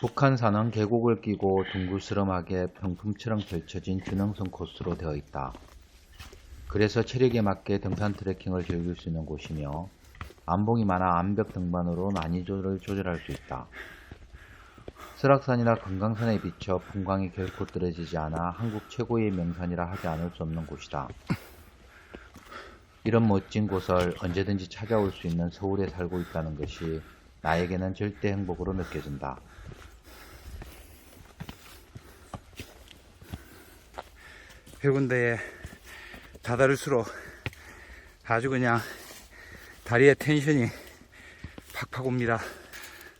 북한 산은 계곡을 끼고 둥그스름하게 평풍처럼 펼쳐진 준흥선 코스로 되어 있다. 그래서 체력에 맞게 등산 트레킹을 즐길 수 있는 곳이며 암봉이 많아 암벽 등반으로 난이도를 조절할 수 있다. 설악산이나 금강산에 비춰 풍광이 결코 떨어지지 않아 한국 최고의 명산이라 하지 않을 수 없는 곳이다. 이런 멋진 곳을 언제든지 찾아올 수 있는 서울에 살고 있다는 것이 나에게는 절대 행복으로 느껴진다. 해군대에 다다를수록 아주 그냥 다리에 텐션이 팍팍 옵니다.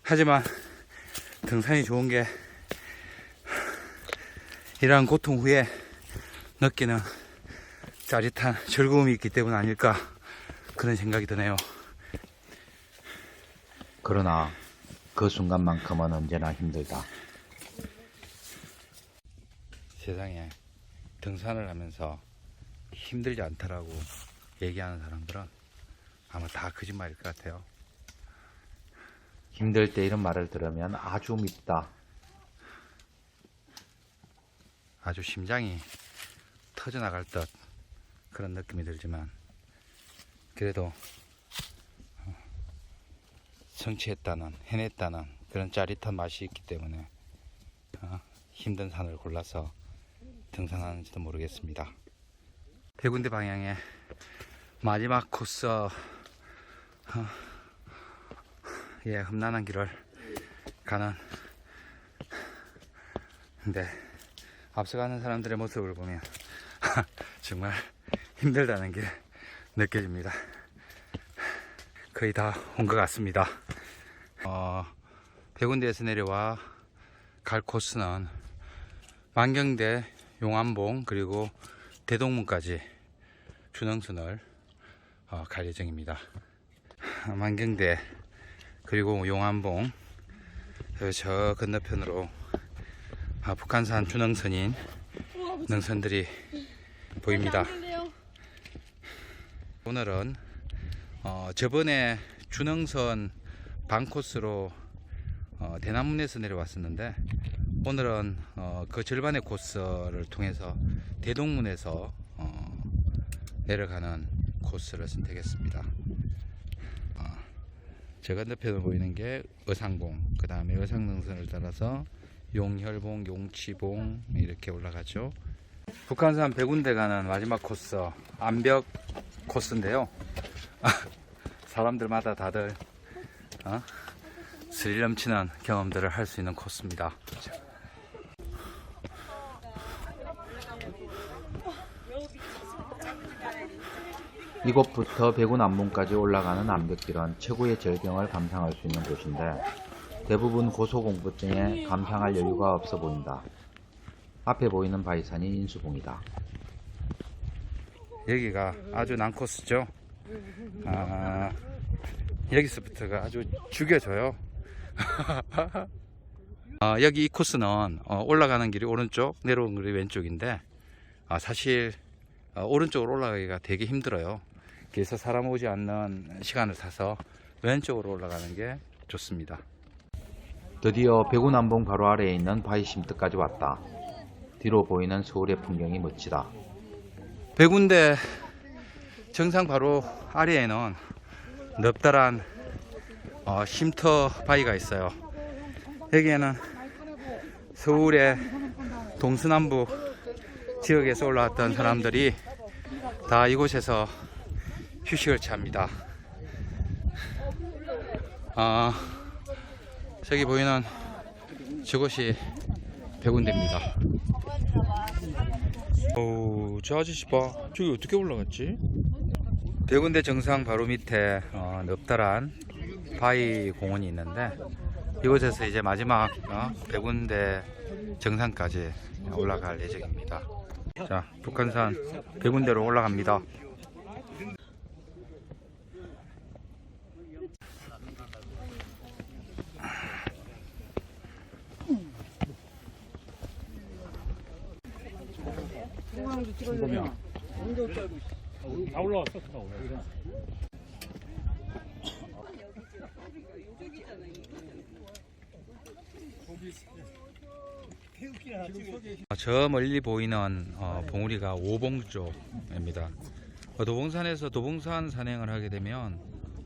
하지만 등산이 좋은 게 이러한 고통 후에 느끼는 짜릿한 즐거움이 있기 때문 아닐까 그런 생각이 드네요. 그러나 그 순간만큼은 언제나 힘들다. 세상에 등산을 하면서 힘들지 않다라고 얘기하는 사람들은 아마 다 거짓말일 것 같아요. 힘들 때 이런 말을 들으면 아주 밉다. 아주 심장이 터져나갈 듯 그런 느낌이 들지만 그래도 어, 성취했다는 해냈다는 그런 짜릿한 맛이 있기 때문에 어, 힘든 산을 골라서 등산하는지도 모르겠습니다. 대군대 방향의 마지막 코스 어, 예 험난한 길을 가는 근데 앞서가는 사람들의 모습을 보면 정말 힘들다는 게 느껴집니다. 거의 다 온 것 같습니다. 어, 백운대에서 내려와 갈 코스는 만경대, 용암봉 그리고 대동문까지 준흥선을 어, 갈 예정입니다. 만경대 그리고 용암봉 그리고 저 건너편으로 아, 북한산 준흥선인 능선들이 보입니다. 오늘은 어, 저번에 준흥선 반 코스로 어, 대남문에서 내려왔었는데 오늘은 어, 그 절반의 코스를 통해서 대동문에서 어, 내려가는 코스를 선택했습니다. 어, 저 건너편에 보이는 게 의상봉, 그 다음에 의상능선을 따라서 용혈봉, 용치봉 이렇게 올라가죠. 북한산 백운대 가는 마지막 코스 암벽 코스인데요. 사람들마다 다들 어? 스릴 넘치는 경험들을 할 수 있는 코스입니다. 이곳부터 백운 암봉까지 올라가는 암벽길은 최고의 절경을 감상할 수 있는 곳인데 대부분 고소공포증에 감상할 여유가 없어 보인다. 앞에 보이는 바위산이 인수봉이다. 여기가 아주 난 코스죠. 아, 여기서부터가 아주 죽여줘요. 아, 여기 이 코스는 어, 올라가는 길이 오른쪽, 내려오는 길이 왼쪽인데 아, 사실 어, 오른쪽으로 올라가기가 되게 힘들어요. 그래서 사람 오지 않는 시간을 타서 왼쪽으로 올라가는 게 좋습니다. 드디어 백운 암봉 바로 아래에 있는 바위 쉼터까지 왔다. 뒤로 보이는 서울의 풍경이 멋지다. 백운대 정상 바로 아래에는 넓다란 어, 쉼터 바위가 있어요. 여기에는 서울의 동서남부 지역에서 올라왔던 사람들이 다 이곳에서 휴식을 취합니다. 아, 저기 보이는 저곳이 백운대입니다. 어우, 저 아저씨 봐. 저기 어떻게 올라갔지? 백운대 정상 바로 밑에 어, 넓다란 바위 공원이 있는데 이곳에서 이제 마지막 어, 백운대 정상까지 올라갈 예정입니다. 자, 북한산 백운대로 올라갑니다. 다 올라왔어, 다 올라왔어. 어, 저 멀리 보이는 어, 봉우리가 오봉 쪽입니다. 어, 도봉산에서 도봉산 산행을 하게 되면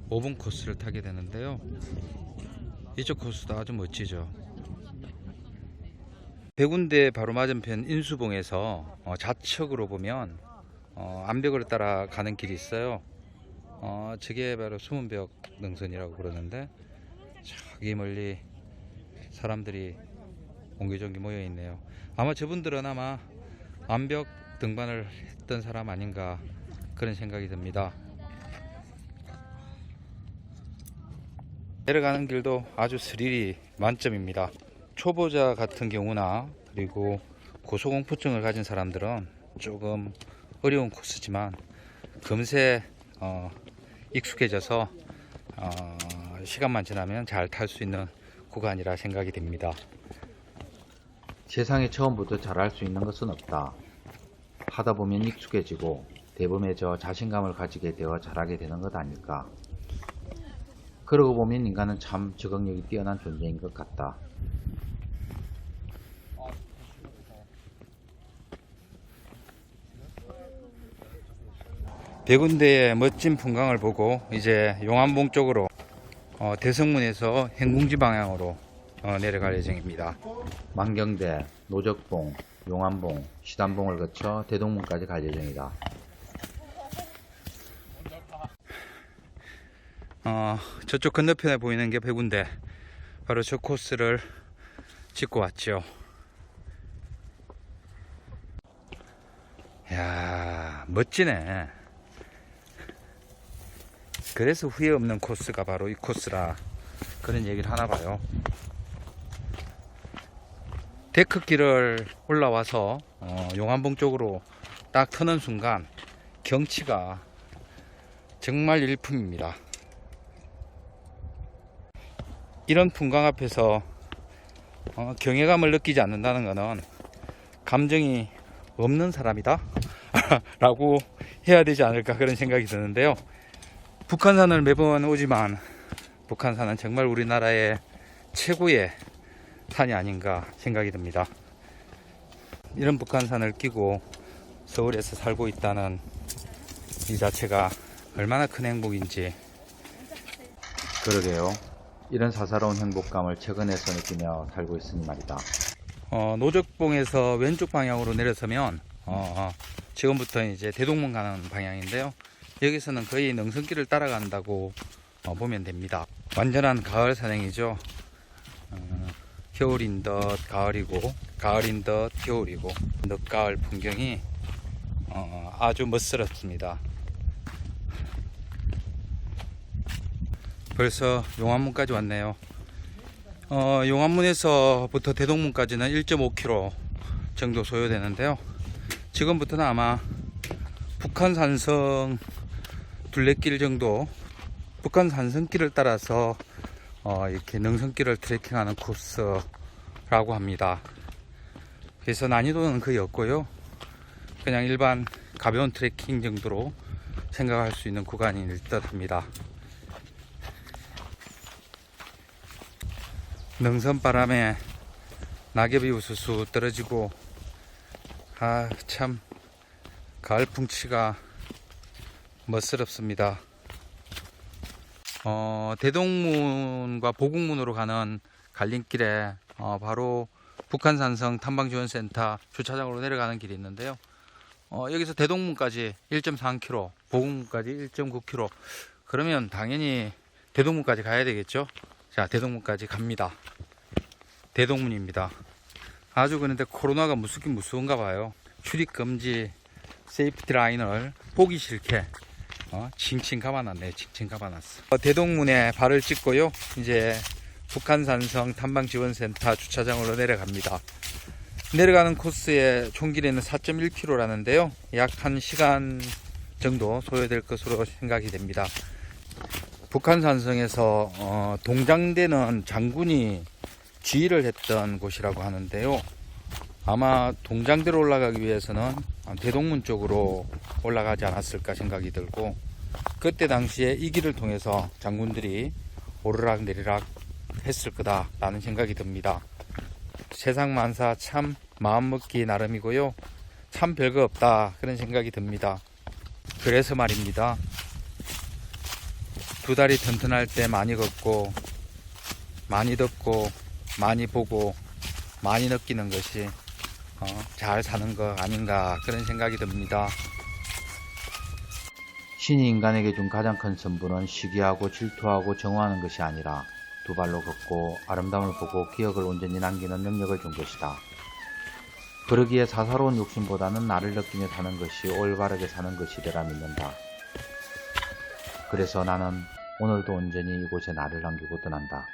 오봉 코스를 타게 되는데요. 이쪽 코스도 아주 멋지죠. 백운대 바로 맞은편 인수봉에서 어, 좌측으로 보면 어, 암벽을 따라 가는 길이 있어요. 어, 저게 바로 수문벽 능선이라고 그러는데 저기 멀리 사람들이 옹기종기 모여 있네요. 아마 저분들은 아마 암벽 등반을 했던 사람 아닌가 그런 생각이 듭니다. 내려가는 길도 아주 스릴이 만점입니다. 초보자 같은 경우나 그리고 고소공포증을 가진 사람들은 조금 어려운 코스지만 금세 어, 익숙해져서 어, 시간만 지나면 잘 탈 수 있는 구간이라 생각이 됩니다. 세상에 처음부터 잘할 수 있는 것은 없다. 하다 보면 익숙해지고 대범해져 자신감을 가지게 되어 잘하게 되는 것 아닐까. 그러고 보면 인간은 참 적응력이 뛰어난 존재인 것 같다. 백운대의 멋진 풍광을 보고 이제 용암봉 쪽으로 어, 대성문에서 행궁지 방향으로 어, 내려갈 예정입니다. 만경대, 노적봉, 용암봉, 시단봉을 거쳐 대동문까지 갈 예정이다. 어, 저쪽 건너편에 보이는 게 백운대 바로 저 코스를 찍고 왔죠. 야 멋지네. 그래서 후회 없는 코스가 바로 이 코스라 그런 얘기를 하나 봐요. 데크길을 올라와서 어, 용암봉 쪽으로 딱 터는 순간 경치가 정말 일품입니다. 이런 풍광 앞에서 어, 경외감을 느끼지 않는다는 것은 감정이 없는 사람이다 라고 해야 되지 않을까 그런 생각이 드는데요 북한산을 매번 오지만 북한산은 정말 우리나라의 최고의 산이 아닌가 생각이 듭니다 이런 북한산을 끼고 서울에서 살고 있다는 이 자체가 얼마나 큰 행복인지 그러게요. 이런 사사로운 행복감을 최근에서 느끼며 살고 있으니 말이다. 어, 노적봉에서 왼쪽 방향으로 내려서면 어, 어, 지금부터 이제 대동문 가는 방향인데요. 여기서는 거의 능선길을 따라간다고 어, 보면 됩니다. 완전한 가을 산행이죠. 어, 겨울인 듯 가을이고 가을인 듯 겨울이고 늦가을 풍경이 어, 아주 멋스럽습니다. 벌써 용암문까지 왔네요. 어, 용암문에서부터 대동문까지는 1.5km 정도 소요되는데요. 지금부터는 아마 북한 산성 둘레길 정도, 북한 산성길을 따라서 어, 이렇게 능선길을 트레킹하는 코스라고 합니다. 그래서 난이도는 거의 없고요. 그냥 일반 가벼운 트레킹 정도로 생각할 수 있는 구간일 듯 합니다. 능선 바람에 낙엽이 우수수 떨어지고 아 참 가을 풍치가 멋스럽습니다. 어, 대동문과 보국문으로 가는 갈림길에 어, 바로 북한산성 탐방지원센터 주차장으로 내려가는 길이 있는데요. 어, 여기서 대동문까지 1.3km, 보국문까지 1.9km. 그러면 당연히 대동문까지 가야 되겠죠. 자, 대동문까지 갑니다. 대동문입니다. 아주 그런데 코로나가 무섭긴 무서운가 봐요. 출입 금지 세이프티 라인을 보기 싫게 어, 칭칭 감아놨네. 칭칭 감아놨어. 어, 대동문에 발을 찍고요. 이제 북한산성 탐방지원센터 주차장으로 내려갑니다. 내려가는 코스의 총길이는 4.1km라는데요. 약 1시간 정도 소요될 것으로 생각이 됩니다. 북한산성에서 어, 동장대는 장군이 지휘를 했던 곳이라고 하는데요. 아마 동장대로 올라가기 위해서는 대동문 쪽으로 올라가지 않았을까 생각이 들고 그때 당시에 이 길을 통해서 장군들이 오르락 내리락 했을 거다라는 생각이 듭니다. 세상 만사 참 마음먹기 나름이고요. 참 별거 없다 그런 생각이 듭니다. 그래서 말입니다. 두 다리 튼튼할 때 많이 걷고 많이 듣고 많이 보고 많이 느끼는 것이 어, 잘 사는 거 아닌가 그런 생각이 듭니다. 신이 인간에게 준 가장 큰 선물은 시기하고 질투하고 정화하는 것이 아니라 두 발로 걷고 아름다움을 보고 기억을 온전히 남기는 능력을 준 것이다. 그러기에 사사로운 욕심보다는 나를 느끼며 사는 것이 올바르게 사는 것이되라 믿는다. 그래서 나는 오늘도 온전히 이곳에 나를 남기고 떠난다.